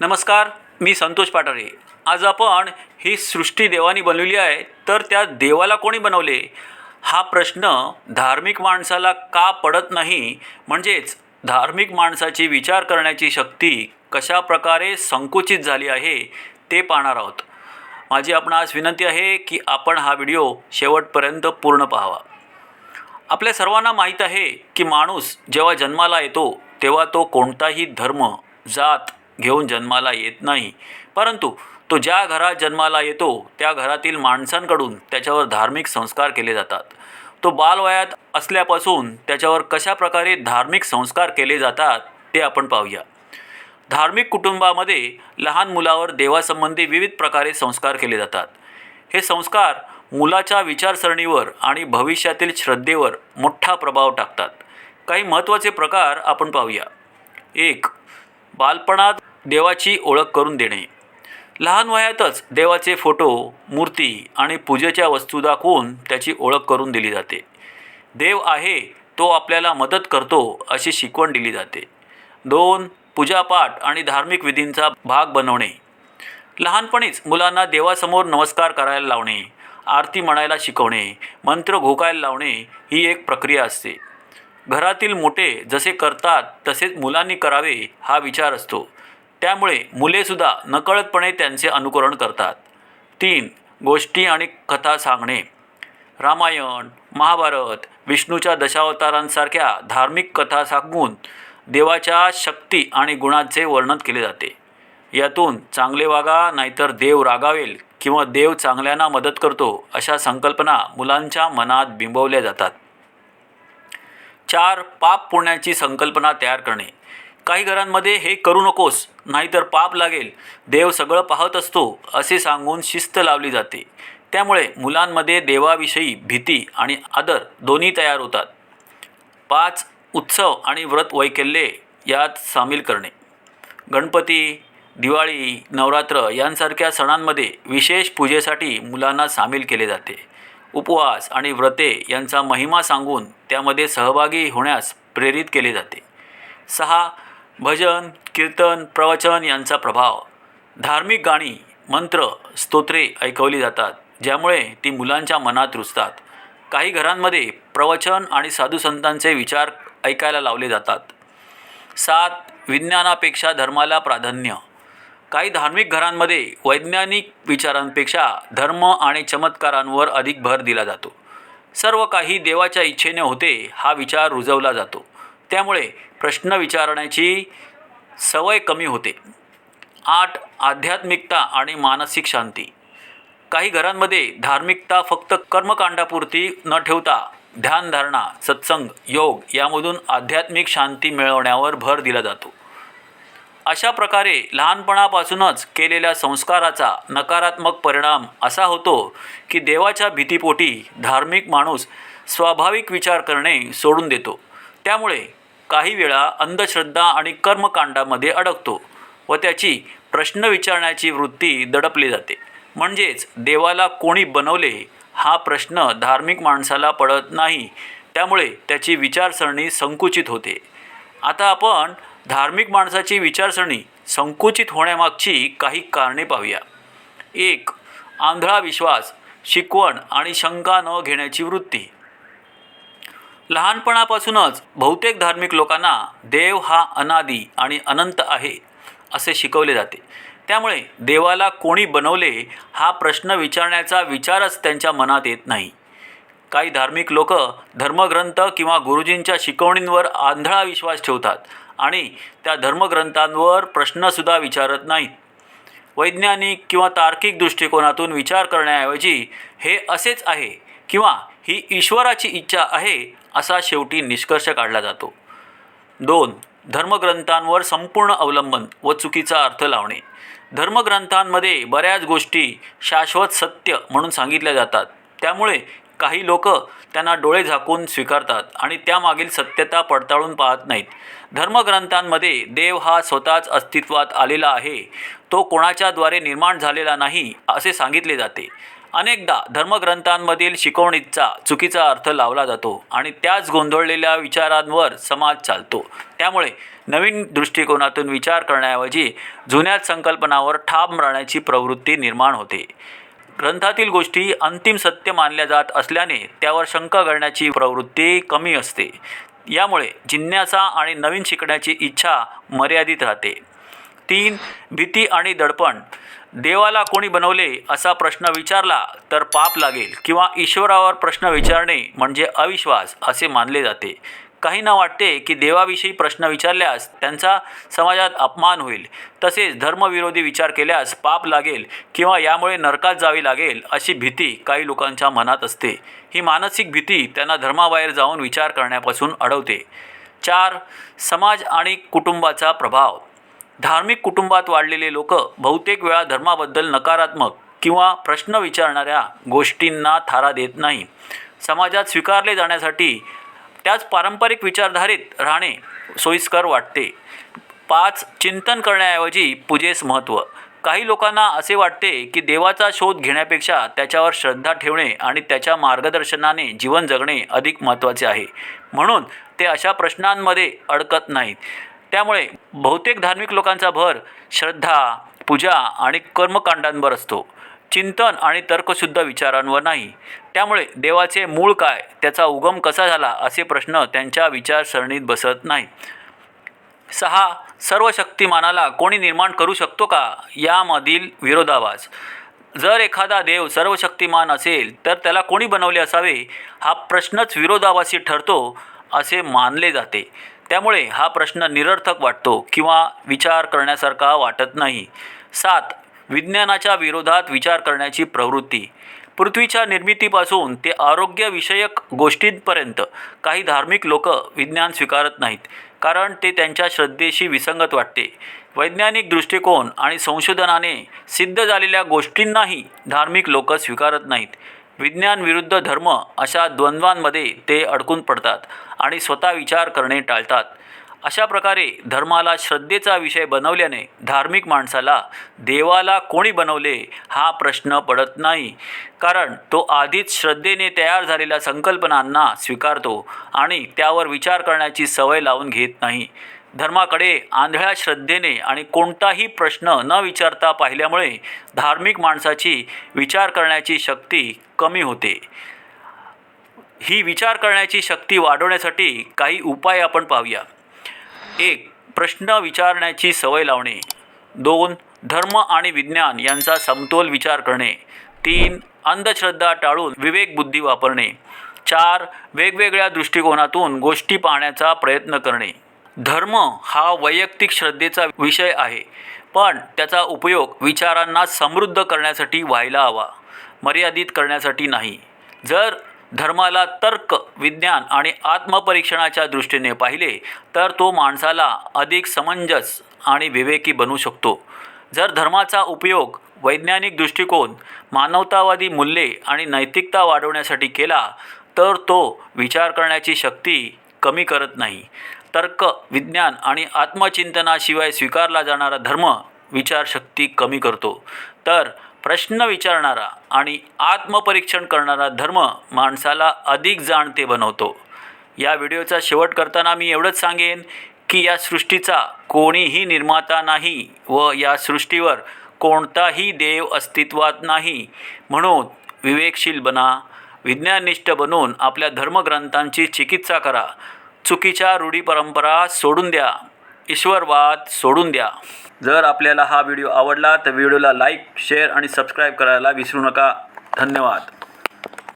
नमस्कार मी संतोष पाटारे. आज आपण ही सृष्टी देवानी बनवली आहे तर त्या देवाला कोणी बनवले? हा प्रश्न धार्मिक माणसाला का पडत नाही? म्हणजेच धार्मिक माणसाची विचार करण्याची शक्ती कशा प्रकारे संकुचित झाली आहे ते पाहणार आहोत. माझी आपण आज विनंती आहे की आपण हा व्हिडिओ शेवटपर्यंत पूर्ण पाहावा. आपल्या सर्वांना माहीत आहे की माणूस जेव्हा जन्माला येतो तेव्हा तो कोणताही धर्म जात घेऊन जन्माला येत नाही. परंतु तो ज्या घरात जन्माला येतो त्या घरातील माणसांकडून त्याच्यावर धार्मिक संस्कार केले जातात. तो बालवयात असल्यापासून त्याच्यावर कशा प्रकारे धार्मिक संस्कार केले जातात ते आपण पाहूया. धार्मिक कुटुंबामध्ये लहान मुलावर देवासंबंधी विविध प्रकारे संस्कार केले जातात. हे संस्कार मुलाच्या विचारसरणीवर आणि भविष्यातील श्रद्धेवर मोठा प्रभाव टाकतात. काही महत्त्वाचे प्रकार आपण पाहूया. एक बालपणात देवाची ओळख करून देणे. लहान वयातच देवाचे फोटो मूर्ती आणि पूजेच्या वस्तू दाखवून त्याची ओळख करून दिली जाते. देव आहे तो आपल्याला मदत करतो अशी शिकवण दिली जाते. दोन पूजापाठ आणि धार्मिक विधींचा भाग बनवणे. लहानपणीच मुलांना देवासमोर नमस्कार करायला लावणे आरती म्हणायला शिकवणे मंत्र घोकायला लावणे ही एक प्रक्रिया असते. घरातील मोठे जसे करतात तसेच मुलांनी करावे हा विचार असतो. त्यामुळे मुलेसुद्धा नकळतपणे त्यांचे अनुकरण करतात. तीन गोष्टी आणि कथा सांगणे. रामायण महाभारत विष्णूच्या दशावतारांसारख्या धार्मिक कथा सांगून देवाच्या शक्ती आणि गुणांचे वर्णन केले जाते. यातून चांगले वागा नाहीतर देव रागावेल किंवा देव चांगल्यांना मदत करतो अशा संकल्पना मुलांच्या मनात बिंबवल्या जातात. चार पाप पुण्याची संकल्पना तयार करणे. काही घरांमध्ये हे करू नकोस नाहीतर पाप लागेल. देव सगळं पाहत असतो असे सांगून शिस्त लावली जाते. त्यामुळे मुलांमध्ये देवाविषयी भीती आणि आदर दोन्ही तयार होतात. पाच उत्सव आणि व्रत वैकल्ये यात सामील करणे. गणपती दिवाळी नवरात्र यांसारख्या सणांमध्ये विशेष पूजेसाठी मुलांना सामील केले जाते. उपवास आणि व्रते यांचा महिमा सांगून त्यामध्ये सहभागी होण्यास प्रेरित केले जाते. सहा भजन कीर्तन प्रवचन यांचा प्रभाव. धार्मिक गाणी मंत्र स्तोत्रे ऐकवली जातात ज्यामुळे ती मुलांच्या मनात रुजतात. काही घरांमध्ये प्रवचन आणि साधुसंतांचे विचार ऐकायला लावले जातात. सात विज्ञानापेक्षा धर्माला प्राधान्य. काही धार्मिक घरांमध्ये वैज्ञानिक विचारांपेक्षा धर्म आणि चमत्कारांवर अधिक भर दिला जातो. सर्व काही देवाच्या इच्छेने होते हा विचार रुजवला जातो. त्यामुळे प्रश्न विचारण्याची सवय कमी होते. आठ आध्यात्मिकता आणि मानसिक शांती. काही घरांमध्ये धार्मिकता फक्त कर्मकांडापुरती न ठेवता ध्यानधारणा सत्संग योग यामधून आध्यात्मिक शांती मिळवण्यावर भर दिला जातो. अशा प्रकारे लहानपणापासूनच केलेल्या संस्काराचा नकारात्मक परिणाम असा होतो की देवाच्या भीतीपोटी धार्मिक माणूस स्वाभाविक विचार करणे सोडून देतो. त्यामुळे काही वेळा अंधश्रद्धा आणि कर्मकांडामध्ये अडकतो व त्याची प्रश्न विचारण्याची वृत्ती दडपली जाते. म्हणजेच देवाला कोणी बनवले हा प्रश्न धार्मिक माणसाला पडत नाही. त्यामुळे त्याची विचारसरणी संकुचित होते. आता आपण धार्मिक माणसाची विचारसरणी संकुचित होण्यामागची काही कारणे पाहूया. एक आंधळा विश्वास शिकवण आणि शंका न घेण्याची वृत्ती. लहानपणापासूनच बहुतेक धार्मिक लोकांना देव हा अनादी आणि अनंत आहे असे शिकवले जाते. त्यामुळे देवाला कोणी बनवले हा प्रश्न विचारण्याचा विचारच त्यांच्या मनात येत नाही. काही धार्मिक लोक धर्मग्रंथ किंवा गुरुजींच्या शिकवणींवर आंधळा विश्वास ठेवतात आणि त्या धर्मग्रंथांवर प्रश्नसुद्धा विचारत नाहीत. वैज्ञानिक किंवा तार्किक दृष्टिकोनातून विचार करण्याऐवजी हे असेच आहे किंवा ही ईश्वराची इच्छा आहे असा शेवटी निष्कर्ष काढला जातो. दोन धर्मग्रंथांवर संपूर्ण अवलंबन व चुकीचा अर्थ लावणे. धर्मग्रंथांमध्ये बऱ्याच गोष्टी शाश्वत सत्य म्हणून सांगितल्या जातात. त्यामुळे काही लोक त्यांना डोळे झाकून स्वीकारतात आणि त्यामागील सत्यता पडताळून पाहत नाहीत. धर्मग्रंथांमध्ये देव हा स्वतःच अस्तित्वात आलेला आहे. तो कोणाच्याद्वारे निर्माण झालेला नाही असे सांगितले जाते. अनेकदा धर्मग्रंथांमधील शिकवणीचा चुकीचा अर्थ लावला जातो आणि त्याच गोंधळलेल्या विचारांवर समाज चालतो. त्यामुळे नवीन दृष्टिकोनातून विचार करण्याऐवजी जुन्याच संकल्पनावर ठाम राहण्याची प्रवृत्ती निर्माण होते. ग्रंथातील गोष्टी अंतिम सत्य मानल्या जात असल्याने त्यावर शंका करण्याची प्रवृत्ती कमी असते. यामुळे जिज्ञासा आणि नवीन शिकण्याची इच्छा मर्यादित राहते. तीन भीती आणि दडपण देवाला कोणी बनवले असा प्रश्न विचारला तर पाप लागेल किंवा ईश्वरावर प्रश्न विचारणे म्हणजे अविश्वास असे मानले जाते. काहींना वाटते की देवाविषयी प्रश्न विचारल्यास त्यांचा समाजात अपमान होईल. तसेच धर्मविरोधी विचार केल्यास पाप लागेल किंवा यामुळे नरकात जावे लागेल अशी भीती काही लोकांच्या मनात असते. ही मानसिक भीती त्यांना धर्माबाहेर जाऊन विचार करण्यापासून अडवते. चार समाज आणि कुटुंबाचा प्रभाव. धार्मिक कुटुंबात वाढलेले लोक बहुतेक वेळा धर्माबद्दल नकारात्मक किंवा प्रश्न विचारणाऱ्या गोष्टींना थारा देत नाही. समाजात स्वीकारले जाण्यासाठी त्याच पारंपरिक विचारधारेत राहणे सोयीस्कर वाटते. पाच चिंतन करण्याऐवजी पूजेस महत्त्व काही लोकांना असे वाटते की देवाचा शोध घेण्यापेक्षा त्याच्यावर श्रद्धा ठेवणे आणि त्याच्या मार्गदर्शनाने जीवन जगणे अधिक महत्त्वाचे आहे. म्हणून ते अशा प्रश्नांमध्ये अडकत नाहीत. त्यामुळे बहुतेक धार्मिक लोकांचा भर श्रद्धा पूजा आणि कर्मकांडांवर असतो. चिंतन आणि तर्कशुद्ध विचारांवर नाही. त्यामुळे देवाचे मूळ काय त्याचा उगम कसा झाला असे प्रश्न त्यांच्या विचारसरणीत बसत नाही. सहा सर्व शक्तिमानाला कोणी निर्माण करू शकतो का? यामधील विरोधाभास. जर एखादा देव सर्व शक्तिमान असेल तर त्याला कोणी बनवले असावे? हा प्रश्नच विरोधाभासी ठरतो असे मानले जाते. त्यामुळे हा प्रश्न निरर्थक वाटतो किंवा विचार करण्यासारखा वाटत नाही. सात विज्ञानाच्या विरोधात विचार करण्याची प्रवृत्ती. पृथ्वीच्या निर्मितीपासून ते आरोग्यविषयक गोष्टींपर्यंत काही धार्मिक लोक विज्ञान स्वीकारत नाहीत कारण ते त्यांच्या श्रद्धेशी विसंगत वाटते. वैज्ञानिक दृष्टिकोन आणि संशोधनाने सिद्ध झालेल्या गोष्टींनाही धार्मिक लोक स्वीकारत नाहीत. विज्ञान विरुद्ध धर्म अशा द्वंद्वांमध्ये ते अडकून पडतात आणि स्वतः विचार करणे टाळतात. अशा प्रकारे धर्माला श्रद्धेचा विषय बनवल्याने धार्मिक माणसाला देवाला कोणी बनवले हा प्रश्न पडत नाही. कारण तो आधीच श्रद्धेने तयार झालेल्या संकल्पनांना स्वीकारतो आणि त्यावर विचार करण्याची सवय लावून घेत नाही. धर्माकडे आंधळ्या श्रद्धेने आणि कोणताही प्रश्न न विचारता पाहिल्यामुळे धार्मिक माणसाची विचार करण्याची शक्ती कमी होते. ही विचार करण्याची शक्ती वाढवण्यासाठी काही उपाय आपण पाहूया. एक प्रश्न विचारण्याची सवय लावणे. दोन धर्म आणि विज्ञान यांचा समतोल विचार करणे. तीन अंधश्रद्धा टाळून विवेकबुद्धी वापरणे. चार वेगवेगळ्या दृष्टिकोनातून गोष्टी पाहण्याचा प्रयत्न करणे. धर्म हा वैयक्तिक श्रद्धेचा विषय आहे पण त्याचा उपयोग विचारांना समृद्ध करण्यासाठी व्हायला हवा मर्यादित करण्यासाठी नाही. जर धर्माला तर्क विज्ञान आणि आत्मपरीक्षणाच्या दृष्टीने पाहिले तर तो माणसाला अधिक समंजस आणि विवेकी बनू शकतो. जर धर्माचा उपयोग वैज्ञानिक दृष्टिकोन मानवतावादी मूल्ये आणि नैतिकता वाढवण्यासाठी केला तर तो विचार करण्याची शक्ती कमी करत नाही. तर्क विज्ञान आणि आत्मचिंतनाशिवाय स्वीकारला जाणारा धर्म विचारशक्ती कमी करतो. तर प्रश्न विचारणारा आणि आत्मपरीक्षण करणारा धर्म माणसाला अधिक जाणते बनवतो. या व्हिडिओचा शेवट करताना मी एवढंच सांगेन की या सृष्टीचा कोणीही निर्माता नाही व या सृष्टीवर कोणताही देव अस्तित्वात नाही. म्हणून विवेकशील बना विज्ञाननिष्ठ बनून आपल्या धर्मग्रंथांची चिकित्सा करा. चुकीच्या रूढी परंपरा सोडून द्या. ईश्वरवाद सोडून द्या. जर आपल्याला हा व्हिडिओ आवडला तर व्हिडिओला लाईक शेअर आणि सबस्क्राईब करायला विसरू नका. धन्यवाद.